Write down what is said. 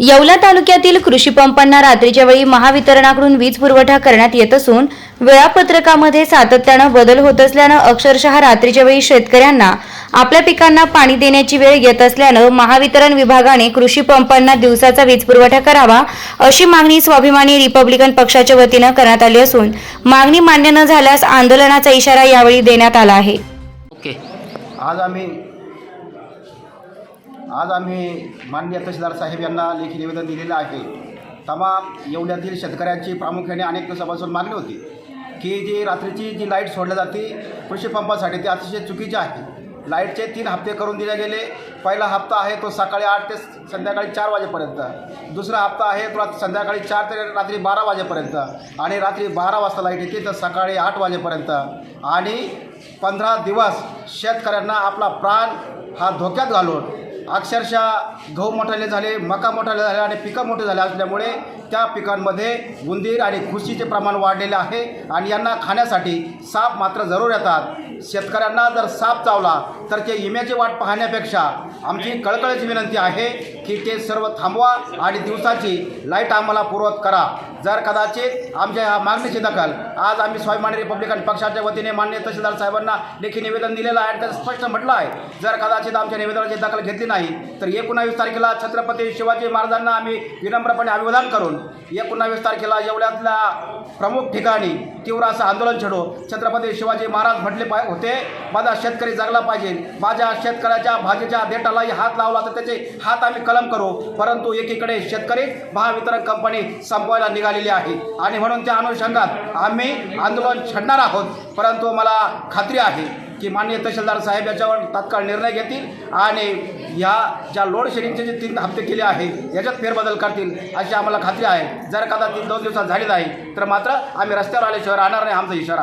येवला तालुक्यातील कृषी पंपांना रात्रीच्या वेळी महावितरणाकडून वीज पुरवठा करण्यात येत असून वेळापत्रकामध्ये सातत्यानं बदल होत असल्यानं अक्षरशः रात्रीच्या वेळी शेतकऱ्यांना आपल्या पिकांना पाणी देण्याची वेळ येत असल्यानं महावितरण विभागाने कृषी पंपांना दिवसाचा वीज पुरवठा करावा अशी मागणी स्वाभिमानी रिपब्लिकन पक्षाच्या वतीनं करण्यात आली असून मागणी मान्य न झाल्यास आंदोलनाचा इशारा यावेळी देण्यात आला आहे. ओके आज आम्ही आज आम्ही माननीय तहसीलदार साहेब यांना लेखी निवेदन दिलेलं आहे. तमाम येवल्यातील शेतकऱ्यांची प्रामुख्याने अनेक दिवसापासून मागणी होती की जी रात्रीची जी लाइट सोडल्या जाते कृषी पंपासाठी ते अतिशय चुकीचे आहे. लाईटचे तीन हप्ते करून दिले गेले. पहिला हप्ता आहे तो सकाळी आठ ते संध्याकाळी चार वाजेपर्यंत. दुसरा हप्ता आहे तो संध्याकाळी चार ते रात्री बारा वाजेपर्यंत आणि रात्री बारा वाजता लाइट येते तर सकाळी आठ वाजेपर्यंत. आणि पंधरा दिवस शेतकऱ्यांना आपला प्राण हा धोक्यात घालून अक्षरशः गहू मोठाले झाले मका मोठाले झाले आणि पिकं मोठे झाले असल्यामुळे त्या पिकांमध्ये उंदीर आणि खुशीचे प्रमाण वाढलेले आहे आणि यांना खाण्यासाठी साप मात्र जरूर येतात. शेतकऱ्यांना जर साप चावला तर ते इम्याची वाट पाहण्यापेक्षा आमची कळकळीची विनंती आहे की ते सर्व थांबवा आणि दिवसाची लाइट आम्हाला पुरवत करा. जर कदाचित आमच्या ह्या मागणीची दखल आज आम्ही स्वाभिमानी रिपब्लिकन पक्षाच्या वतीने मान्य तहसीलदार साहेबांना लेखी निवेदन दिलेलं आहे आणि त्यात स्पष्ट म्हटलं आहे. जर कदाचित आमच्या निवेदनाची दखल घेतली नाही तर एकोणावीस तारखेला छत्रपती शिवाजी महाराजांना आम्ही विनम्रपणे अभिवादन करून एकोणावीस तारखेला येवल्यातल्या प्रमुख ठिकाणी तीव्र असं आंदोलन छेडो. छत्रपती शिवाजी महाराज म्हटले पाय होते माझा शेतकरी जगला पाहिजे. माझ्या शेतकऱ्याच्या भाजीच्या देठालाही हात लावला तर त्याचे हात आम्ही कलम करू. परंतु एकीकडे शेतकरी महावितरण कंपनी संपवायला निघालेली आहे. आणि म्हणून त्या अनुषंगात आम्ही आंदोलन छेडणार आहोत. परंतु मला खात्री आहे की माननीय तहसीलदार साहेब याच्यावर तात्काळ निर्णय घेतील आणि ह्या ज्या लोड शेडिंगचे जे तीन हप्ते केले आहे याच्यात फेरबदल करतील अशी आम्हाला खात्री आहे. जर कदाचित दोन दिवसात झाली नाही तर मात्र आम्ही रस्त्यावर आल्याशिवाय राहणार नाही आमचा इशारा आहे.